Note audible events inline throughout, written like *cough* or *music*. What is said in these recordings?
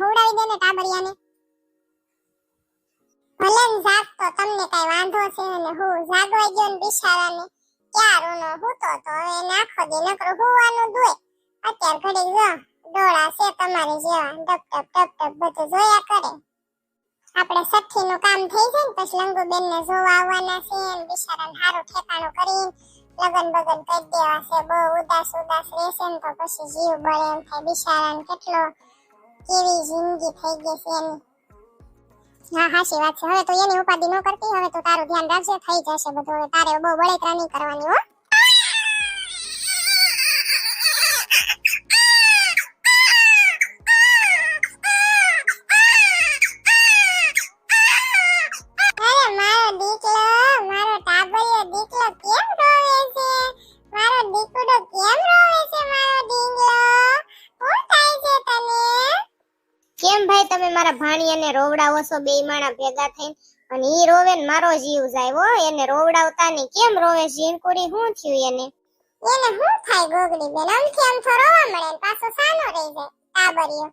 હોવડાવી દે ને ટાબરિયાને. ભલે ને જાગતો તમને કઈ વાંધો છે ને હું જાગવા ગયો ને બિચારાને. ક્યારનો હૂતો તો હવે નાખો દે નકરો હોવાનું દુએ અત્યાર ઘડી જો, ડોળા છે તમારી જેવા. ટપ ટપ ટપ ટપ બધું જોયા કરે. આપણે સઠ્ઠી નું કામ થઈ જાય ને પછી લંગુબેન ને જોવા આવવાના છે ને બિચારાને સારું ઠેકાણું કરીને લગન બગન કરી દેવા છે. બહુ ઉદાસ ઉદાસ રહેશે ને તો પછી જીવ બળે એમ થાય. બિચારાને કેટલો કેવી જિંદગી થઈ ગઈ છે એની હા, હાચી વાત છે. હવે તો એની ઉપાધિ ન કરતી, હવે તો તારું ધ્યાન રાખજે, થઈ જશે બધું. હવે તારે બહુ બળતરા નહીં કરવાની, હો. તમે મારા ભાણિયાને રોવડાવો છો બે માણા ભેગા થઈને અને ઈ રોવે ને મારો જીવ જાય. હો એને રોવડાવતા ને કેમ રોવે? ઝીણકુડી શું થયું એને? એને શું થાય ગોગડી બેન? આમથી આમ તો રોવા મળે ને પાછો સાનો રહી જાય. ટાબરિયો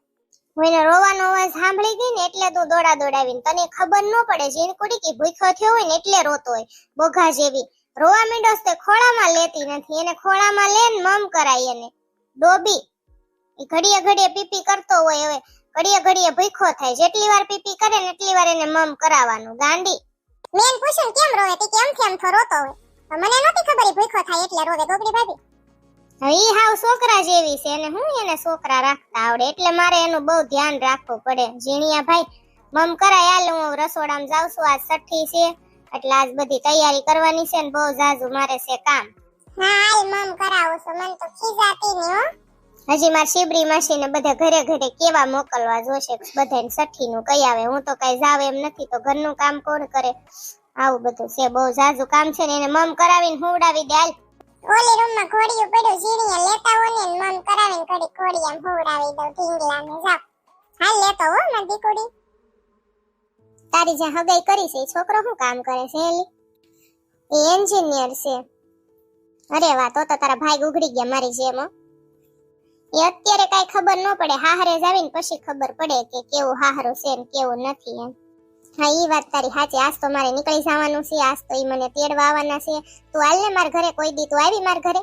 હું એને રોવાનો અવાજ સાંભળી ગઈ ને એટલે તું દોડા દોડાવીને. તને ખબર ન પડે ઝીણકુડી કે ભૂખ્યો થયો હોય ને એટલે રોતો હોય. બોઘા જેવી. રોવા મીંડોસ તે ખોળામાં લેતી નથી. એને ખોળામાં લે ને મમ કરાય એને. ડોબી. ઘડીએ ઘડીએ પીપી કરતો હોય હવે. ઘડીએ ઘડીએ ભૂખો થાય. જેટલી વાર પીપી કરે ને એટલી વાર એને મમ કરાવવાનું. ગાંડી. મેન પૂછ્યું કેમ રોવે? તે કેમ કેમ થો રોતો હોય? મને નહોતી ખબર ભૂખો થાય એટલે રોવે ગોગડી ભાભી. હવે ઈ હાવ છોકરા જેવી છે અને હું એને છોકરા રાખતા આવડે? એટલે મારે એનું બહુ ધ્યાન રાખવું પડે. ઝીણિયા ભાઈ મમ કરાય હાલ હું રસોડામાં જાઉં છું. આજ છઠ્ઠી છે. એટલે આજ બધી તૈયારી કરવાની છે ને બહુ જાજુ મારે છે કામ. હા હાલ મમ કરાવું છું. મને તો ખીજાતી નહીં હો. હજી માર શિબરી માસી ને બધા ઘરે ઘરે કેવા મોકલવા જોશે? બધાને નું કઈ આવે? હું તો કઈ જાવ એમ નથી તો ઘરનું કામ કોણ કરે? આવું બધું છે બહુ ઝાઝું કામ છે ને એને મમ કરાવીને હુવડાવી દે હાલ. ઓલી રૂમમાં ઘોડિયું પડ્યું ઝીણીએ લેતા હો ને મમ કરાવીને ઘડી ઘોડી આમ હોવડાવી દઉં ઢીંગલાને જાવ હાલ લેતો હો મારી દીકુડી. તારી જ્યાં હગાઈ કરી છે છોકરો શું કામ કરે છે એલી એ એન્જિનિયર છે. અરે વાહ તો તો તારા ભાઈ ઉઘડી ગયા મારી જેમ હો. એ અત્યારે કઈ ખબર ન પડે. હાહરે જાવીને પછી ખબર પડે કે કેવું હાહરો છે ને કેવું નથી એમ. હા, ઈ વાત તારી સાચી. આજ તો મારે નીકળી જવાનું છે. આજ તો ઈ મને તેડવા આવવાના છે. તું હાલ ને માર ઘરે, કોઈ દી તું આવી માર ઘરે?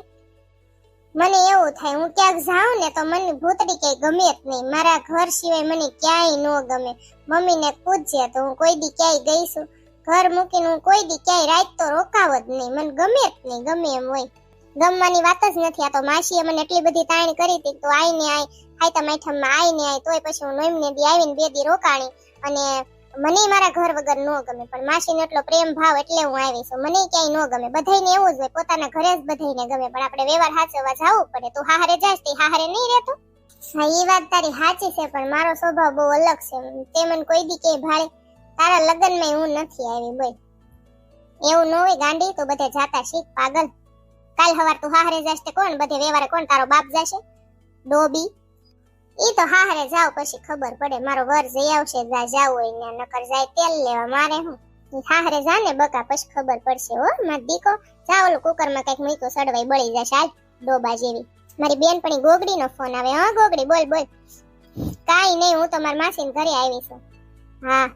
મને એવું થાય, હું ક્યાંક જાઉં ને તો મને ભૂતડી કઈ ગમે જ નહીં. મારા ઘર સિવાય મને ક્યાંય ન ગમે. મમ્મીને પૂછજે તો હું કોઈ દી ક્યાંય ગઈ છું. ઘર મૂકીને હું કોઈ દી ક્યાંય રાત તો રોકાવ જ નહીં. મને ગમે જ નહીં, ગમે એમ હોય. ગમવાની વાત જ નથી. આ તો માસીએ મને એટલી બધી તાણ કરી હતી તો આઈ ને આઈ હાઈતા માઠમમાં આઈ આઈ તોય પછી હું નોઈમને દી આવીને બે દી રોકાણી. અને મને મારા ઘર વગર ન ગમે, પણ માસીનો એટલો પ્રેમ ભાવ એટલે હું આવી છું. મને ક્યાંય ન ગમે. બધાને એવું જ હોય, પોતાના ઘરે જ બધાને ગમે, પણ આપણે વ્યવહાર હાચવવા જવું પડે. તું હારે જાય તે હારે નહીં રહેતો. હા એ વાત તારી સાચી છે, પણ મારો સ્વભાવ બહુ અલગ છે. તે મને કોઈ દી કે ભાડે તારા લગ્નમાં હું નથી આવી, બોલ. એવું ન હોય ગાંડી, તો બધે જાતા શીખ, પાગલ. કાલ હવાર તું હાહરે જાશ તે કોણ? બધે વેવારે કોણ? તારો બાપ જાશે? ડોબી? ઈ તો હાહરે જાવ પછી ખબર પડે. મારો વર જઈ આવશે, જા જાવ હોય નકર જાય તેલ લેવા મારે હું. ઈ હાહરે જા ને બકા પછી ખબર પડશે હો, માર દીકો. જા ઓલું કુકરમાં કંઈક મૂક્યું, સડવાઈ બળી જશે. આજ ડોબા જેવી. મારી બેનપણી ગોગડીનો ફોન આવે. હા, ગોગડી, બોલ બોલ. કાઈ નહીં, હું તો માર માસીન ઘરે આવી છું. હા.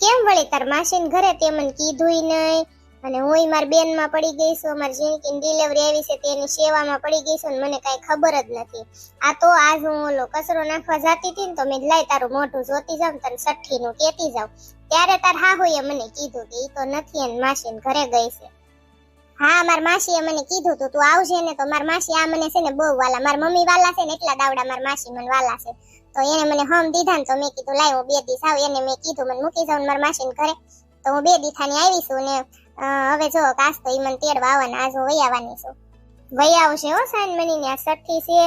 કેમ વળી તાર માસીન ઘરે તે મને કીધુંય નહીં? અને હુંય માર બેનમાં પડી ગઈ છું, અમારી જીણકીની ડિલિવરી આવી છે તેની સેવામાં પડી ગઈ છું મને કાંઈ ખબર જ નથી. આ તો આજ હું ઓલો કચરો નાખવા જતી હતી ને તો મેં લાઈ તારું મોઢું જોતી જાઉં તને સઠ્ઠીનું કેતી જાઉં. ત્યારે તાર હાહુએ મને કીધું કે એ તો નથી એને માસી ઘરે ગઈ છે. હા, માર માસીએ મને કીધું તું તું આવજે ને તો માર માસી આ મને છે ને બહુ વાલા, માર મમ્મી વાલા છે ને એટલા દાવડા માર માસી મને વાલા છે. તો એને મને હમ દીધા ને તો મેં કીધું, લાય હું બે દિવસ આવ. એને મેં કીધું, મને મૂકી જાઉં માર માસીને ઘરે. તો હું બે દીથાની આવી છું ને હવે જો કાસ તો ઈ મને તેડવા આવવાના આજ હું વહી આવવાની છું. વહી આવશે હો સાઈન મનીની આ સઠ્ઠી છે.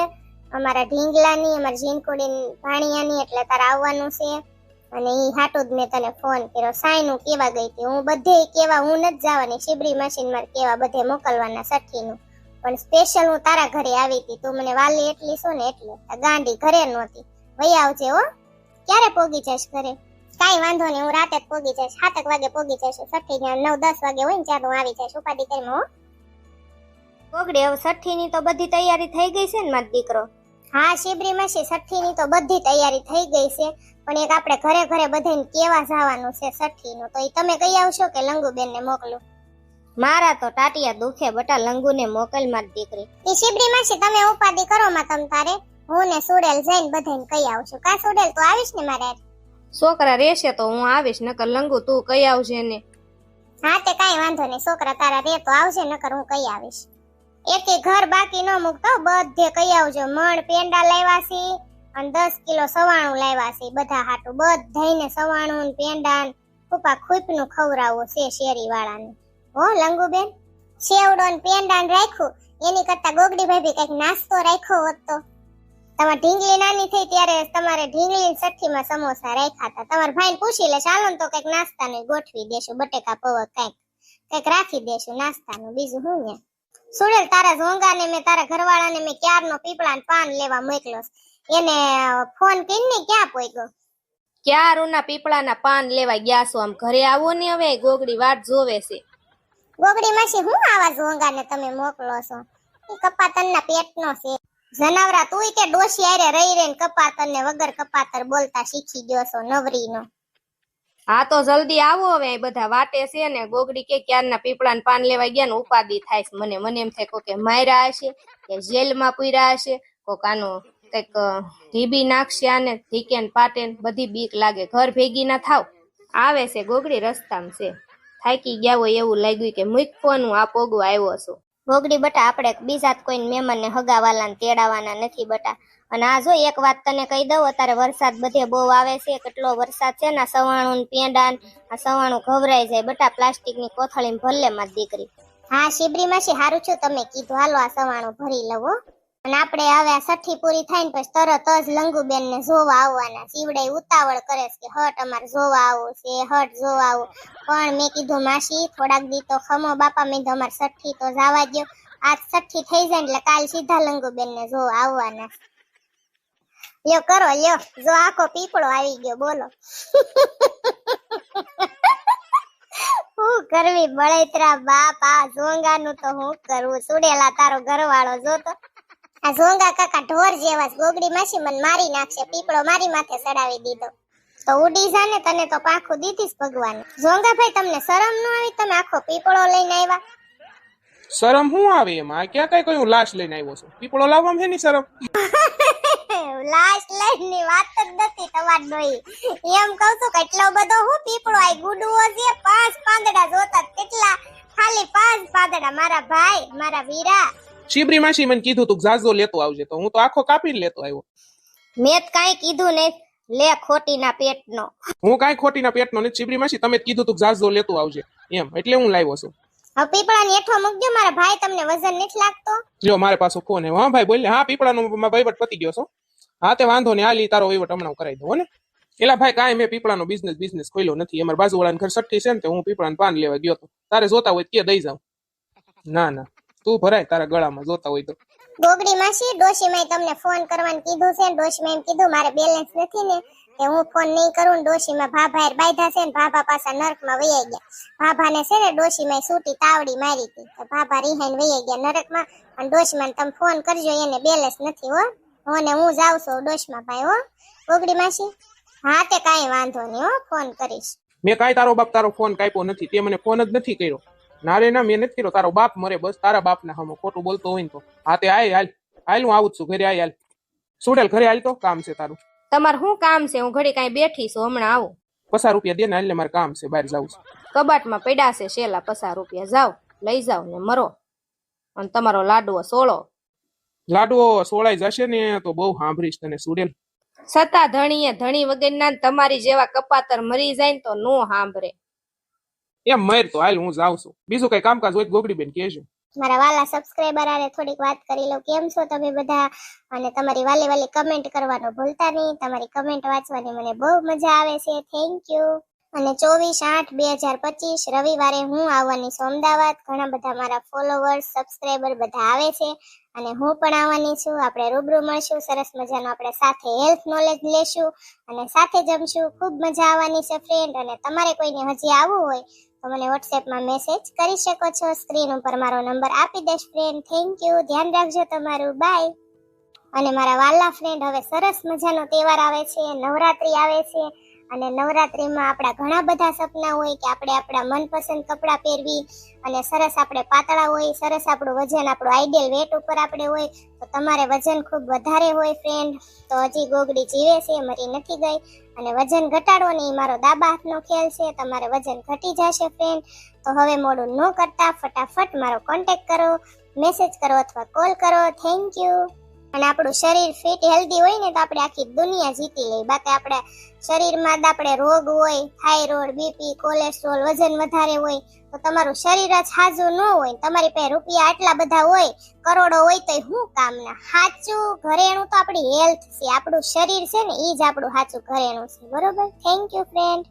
અમારા ઢીંગલાની, અમારા ઝીંકુડી ભાણિયાની, એટલે તારે આવવાનું છે. અને ઈ હાટું જ મેં તને ફોન કર્યો. સાઈનું કેવા ગઈ હતી? હું બધે કેવા, હું નથી જવાની. શિબરી મશીન મારે કેવા બધે મોકલવાના સઠ્ઠીનું પણ સ્પેશિયલ હું તારા ઘરે આવી હતી. તું મને વાલી એટલી શું ને એટલે. ગાંડી ઘરે નહોતી. વહી આવજે હો. ક્યારે પોગી જશ ઘરે? કાઈ વાંધો નહીં હું રાતે જ પોગી જઈશ. સાતક વાગે પોગી જઈશ સઠ્ઠી જ્યાં નવ દસ વાગે હોય ને ત્યારે હું આવી જઈશ. ઉપાધિ કરીને હું પોગડી હવે સઠ્ઠી ની તો બધી તૈયારી થઈ ગઈ છે ને મારો દીકરો? હા શિબરી માસી છઠ્ઠીની તો બધી તૈયારી થઈ ગઈ છે. પણ એક આપણે ઘરે ઘરે બધાને કેવા જવાનું છે છઠ્ઠીનું તો એ તમે કહી આવશો કે લંગુબેનને મોકલું? મારા તો ટાટિયા દુખે બટા લંગુને મોકલ મારી દીકરી. એ શિબરી માસી તમે ઉપાધિ કરો માં તમ તારે. હું ને સુડેલ જઈને બધાને કહી આવશું. કા સુડેલ તો આવીશ ને મારે? છોકરા રહેશે તો હું આવીશ, નકર લંગુ તું કઈ આવજે ને. હા તે કાંઈ વાંધો નહીં, છોકરા તારા રે તો આવશે નકર હું કઈ આવીશ. એકે ઘર બાકી ન મૂકતો, બધે કઈ આવજો. મણ, પેંડા લાવ્યા છે અને દસ કિલો સવાણું લાવ્યા છે, બધા હાટું. બધાઈને સવાણું પેંડા ફૂપા ખુપનું ખવડાવવું છે શેરી વાળાને હો, લંગુબેન, શેવડો ને પેંડા રાખ્યું, એની કરતા ગોગડી ભાભી કંઈક નાસ્તો રાખ્યો હોત તો. તમારે ઢીંગલી નાની થઈ ત્યારે તમારે ઢીંગલી ને સઠ્ઠીમાં સમોસા રાખ્યા હતા. તમારા ભાઈને પૂછી લે ચાલો ને તો કંઈક નાસ્તાનું ગોઠવી દેશું બટેકા પૌવા કંઈક કંઈક રાખી દેશું નાસ્તાનું બીજું શું ને સુરેલ તારા ઝોંગાને મેં તારા ઘરવાળાને મેં ક્યારનો પીપળા પાન લેવા મોકલ્યો એને ફોન કરીને ક્યાં પોઈગો પીપળા પીપળાના પાન લેવા ગયા છો? આમ ઘરે આવો ને હવે ગોગડી વાટ જોવે છે. ગોગડી માસી હું આવા ઝોંગાને તમે મોકલો છો? એ કપાતરના પેટનો છે. જનાવરા તુંય કે ડોશી આરે રહી રહીને કપાતર ને વગર કપાતર બોલતા શીખી ગયો છો નવરીનો. હા તો જલ્દી આવો હવે બધા વાટે છે ને, ગોગડી કે ક્યારના પીપળાના પાન લેવા ગયા ને ઉપાદી થાય મને મને એમ થાય કોકે માર્યા હશે, કે જેલમાં પૂર્યા હશે, કોક આનું કંઈક ઢીબી નાખશે આને, ધીકે પાટે બધી બીક લાગે. ઘર ભેગી ના થાવ. આવે છે ગોગડી રસ્તામાં છે. થાકી ગયા હોય એવું લાગ્યું કે મૂકવાનું આ પોગો આવ્યો છો. ગોગડી બટા, આપણે બીજા કોઈ મહેમાનને હગાવાલા ને તેડાવાના નથી બટા. અને આ જો એક વાત તને કહી દઉં, અત્યારે વરસાદ બધે બહુ આવે છે, કેટલો વરસાદ છે ને સવાણું ને પેંડા આ સવાણું ઘવરાઈ જાય બટા, પ્લાસ્ટિકની કોથળી ભલે માં દીકરી. હા, શિબરી માસી, હારું છું, તમે કીધું. હાલો, આ સવાણું ભરી લવો અને આપણે હવે આ છઠ્ઠી પૂરી થાય ને પછી તરત જ લંગુબેન ને જોવા આવવાના શિવડે ઉતાવળ કરે કે હટ, અમારે જોવા આવું છે, હટ, જોવા આવું પણ મેં કીધું, માસી, થોડાક દી તો ખમો, બાપા, મેં અમારે છઠ્ઠી તો જવા દો આજ છઠ્ઠી થઈ જાય એટલે કાલ સીધા લંગુબેન ને જોવા આવવાના. લ્યો, કરો, લ્યો. જો આખો પીપળો આવી ગયો, બોલો. હું કરવી? બળેતરા બાપ, આ જોંગાનું તો હું કરવું સુડેલા તારો ઘરવાળો જોતો. આ ઝોંગા કાકા ઢોર જેવા ગોગડી માસી મને મારી નાખશે પીપળો મારી માથે ચડાવી દીધો. તો ઉડી જા ને તને તો પાખું દીધીસ ભગવાન. ઝોંગા ભાઈ તમને શરમ ન આવી? તમે આખો પીપળો લઈને આવ્યા? શરમ હું આવે એમાં? ક્યાં કઈ કયું લાશ લઈને આવ્યો છું? પીપળો લાવવામાં છે ની શરમ? *laughs* લાશ લઈને વાત જ નથી તમારી ડોઈ એમ કહું છું કે એટલો બધો હું પીપળો આઈ ગુડુઓ છે પાંચ પાંદડા જોતા કેટલા? ખાલી પાંચ પાંદડા. મારા ભાઈ મારા વીરા શિબરી માસી મને કીધું તું ઝાઝો લેતો આવજે. તો હું તો આખો કાપીને લેતો આવ્યો. મેં જ કાંઈ કીધું નહીં. લે ખોટી ના પેટનો. હું કાંઈ ખોટીના પેટનો ને શિબરી માસી તમે જ કીધું તું ઝાઝો લેતો આવજે. એમ એટલે હું લાવ્યો છું. હવે પીપળા નેઠો મૂકજો. મારા ભાઈ તમને વજન નથી લાગતો. જો મારે પાછો ફોન હે હા ભાઈ બોલે હા પીપળાનો મારો વહીવટ પતી ગયો છો. હા તે વાંધો નહીં. હાલી તારો વહીવટ હમણાં કરાવી દઉં ને. એલા ભાઈ કાંઈ મેં પીપળાનો બિઝનેસ બિઝનેસ ખોલ્યો નથી. અમારા બાજુવાળાને ઘર સઠ્ઠી છે ને તો હું પીપળાનું પાન લેવા ગયો તો. તારે જોતા હોય કે દઈ જાઉં. ના ના. તું ભરાય તારા ગળામાં જોતા હોય તો. ગોગડી માસી ડોશીમાએ તમને ફોન કરવાનું કીધું છે ને ડોશીમાએ એમ કીધું મારે બેલેન્સ નથી ને કે હું ફોન નહીં કરું ડોશી માં ભાભા બાંધ્યા છે ને ભાભા પાછા નરકમાં વૈયા ગયા. ભાભાને છે ને ડોશીમાએ સૂટી તાવડી મારી હતી તો ભાભા રિહાઈને વૈયા ગયા નરકમાં અને ડોશીમાને તમે ફોન કરજો એને બેલેન્સ નથી હો. હું ને હું જાઉં છું ડોશીમાં ભાઈ હો. ગોગડી માસી હા તે કાંઈ વાંધો નહીં હો ફોન કરીશ. મેં કાંઈ તારો બાપ તારો ફોન કાપ્યો નથી તે મને ફોન જ નથી કર્યો. ના રે ના મેં નથી કર્યો તારો બાપ મરે બસ તારા બાપના હમો ખોટું બોલતો હોય ને તો. હા તે આય હાલ હાલ હું આવું જ છું ઘરે આય હાલ. સુડેલ ઘરે હાલ તો કામ છે તારું. તમારે શું કામ છે? હું ઘડી કાંઈ બેઠી છું હમણાં આવું. પસાર રૂપિયા દે ને હાલ ને મારે કામ છે બહાર જાવું છે. કબાટમાં પડ્યા છે શેલા પસાર રૂપિયા. જાઓ લઈ જાઓ ને મરો. અને તમારો લાડવો સોળો. લાડવો સોળાઈ જશે ને તો બહુ સાંભળીશ તને સુડેલ. છતાં ધણીએ ધણી વગરના તમારી જેવા કપાતર મરી જાય ને તો નો સાંભળે. એમ મર તો હાલ હું જાઉં છું. બીજું કઈ કામકાજ હોય ગોગડી બેન કહેજો. મારા વાલા સબસ્ક્રાઈબર આરે થોડીક વાત કરી લઉં કેમ છો તમે બધા? અને તમારી વાલી વાલી કમેન્ટ કરવાનો ભૂલતા નહીં. તમારી કમેન્ટ વાંચવાની મને બહુ મજા આવે છે. થેન્ક યુ અને ચોવીસ આઠ બે હજાર પચીસ રવિવારે હું આવવાની છું અમદાવાદ. ઘણા બધા મારા ફોલોવર્સ સબસ્ક્રાઈબર બધા આવે છે. અને હું પણ આવવાની છું. આપણે રૂબરૂ મળશું. સરસ મજાનું આપણે સાથે હેલ્થ નોલેજ લેશું અને સાથે જમશું. ખૂબ મજા આવવાની છે ફ્રેન્ડ અને તમારે કોઈને હજી આવવું હોય તો મને વોટ્સએપમાં મેસેજ કરી શકો છો. સ્ક્રીન ઉપર મારો નંબર આપી દઈશ ફ્રેન્ડ થેન્ક યુ ધ્યાન રાખજો તમારું. બાય અને મારા વાલા ફ્રેન્ડ હવે સરસ મજાનો તહેવાર આવે છે. નવરાત્રી આવે છે. અને નવરાત્રિમાં આપણા ઘણા બધા સપના હોય કે આપણે આપણા મનપસંદ કપડાં પહેરવી અને સરસ આપણે પાતળા હોય, સરસ આપણું વજન, આપણું આઈડિયલ વેટ ઉપર આપણે હોય, તો તમારે વજન ખૂબ વધારે હોય ફ્રેન્ડ તો હજી ગોગડી જીવે છે, મરી નથી ગઈ. અને વજન ઘટાડો ને એ મારો દાબા હાથનો ખેલ છે, તમારે વજન ઘટી જશે ફ્રેન્ડ તો હવે મોડું ન કરતા, ફટાફટ મારો કોન્ટેક કરો મેસેજ કરો અથવા કોલ કરો. થેન્ક યુ અને આપણું શરીર ફિટ હેલ્ધી હોય ને તો આપણે આખી દુનિયા જીતી લઈએ. બાકી આપણે શરીરમાં આપણે રોગ હોય થાઇરોઇડ બીપી કોલેસ્ટ્રોલ વજન વધારે હોય, તો તમારું શરીર જ હાજુ ન હોય તમારી પાસે રૂપિયા આટલા બધા હોય, કરોડો હોય તો શું કામના સાચું ઘરેણું તો આપણી હેલ્થ છે. આપણું શરીર છે ને એ જ આપણું સાચું ઘરેણું છે. બરોબર? Thank you friend